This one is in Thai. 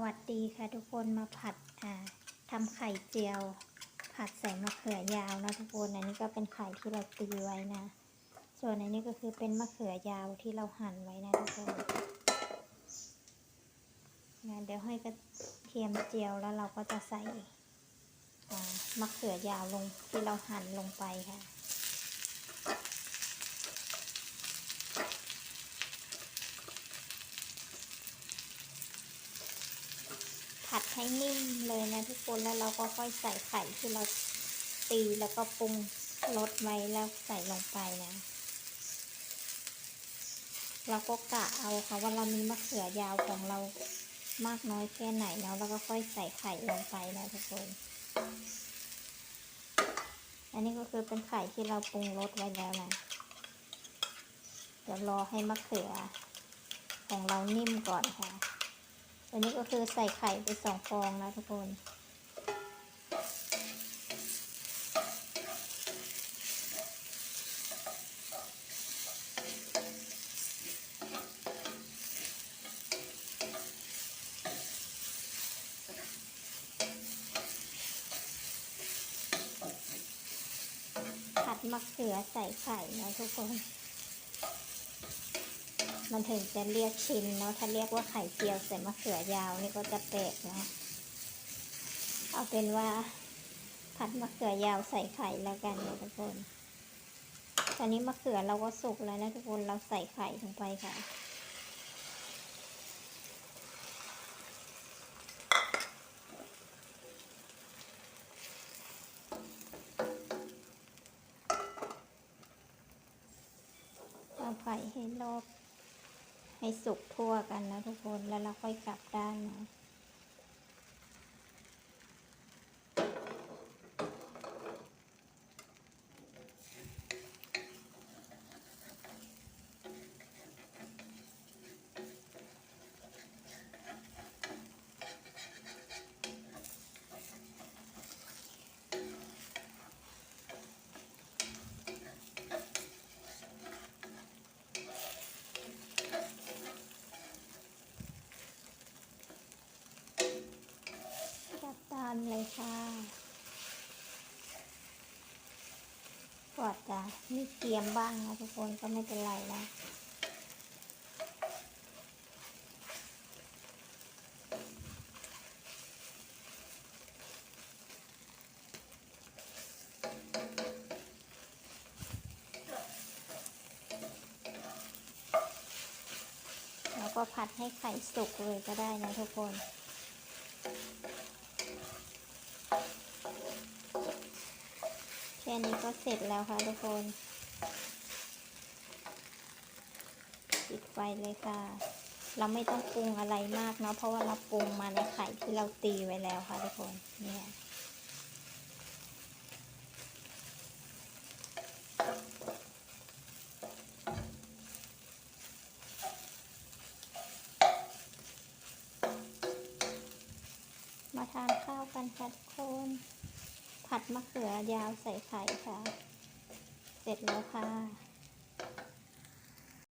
วัสดีค่ะทุกคนมาผัดอ่าทำไข่เจียว ผัดใส่มะเขือยาวนะทุกคนอันนี้ก็เป็นไข่ที่เราตีไว้นะ ส่วนอันนี้ก็คือเป็นมะเขือยาวที่เราหั่นไว้นะทุกคนนะเดี๋ยวให้กระเทียมเจียวแล้วเราก็จะใส่มะเขือยาวลงที่เราหั่นลงไปค่ะ ให้นิ่มเลยนะทุกคนแล้วเราก็ค่อยใส่ไข่ที่เราตีแล้วก็ปรุงรสไว้แล้วใส่ลงไปนะ เราก็กะเอาค่ะว่าเรามีมะเขือยาวของเรามากน้อยแค่ไหนเนาะแล้วก็ค่อยใส่ไข่ลงไปนะทุกคน อันนี้ก็คือเป็นไข่ที่เราปรุงรสไว้แล้วนะ เดี๋ยวรอให้มะเขือของเรานิ่มก่อนค่ะ อันนี้ก็คือใส่ไข่ไปสองฟองนะทุกคน ผัดมะเขือใส่ไข่นะทุกคน มันถึงจะเรียกชินเนาะถ้าเรียกว่าไข่เจียวใส่มะเขือยาวนี่ก็จะแปลกเนาะเอาเป็นว่าผัดมะเขือยาวใส่ไข่แล้วกันนะทุกคนตอนนี้มะเขือเราก็สุกแล้วนะทุกคนเราใส่ไข่ลงไปค่ะเอาไข่ให้รอบ ให้สุกทั่วกันนะทุกคนแล้วเราค่อยกลับด้านนะ กลับด้านเลยค่ะกอดจะมีเกียมบ้างนะทุกคนก็ไม่เป็นไรแล้วก็ผัดให้ไข่สุกเลยก็ได้นะทุกคน แค่นี้ก็เสร็จแล้วค่ะทุกคนปิดไฟเลยค่ะ เราไม่ต้องปรุงอะไรมากเนาะเพราะว่าเราปรุงมาในไข่ที่เราตีไว้แล้วค่ะทุกคนเนี่ยมาทานข้าวกันค่ะทุกคน ผัดมะเขือยาวใส่ไข่ค่ะ เสร็จแล้วค่ะ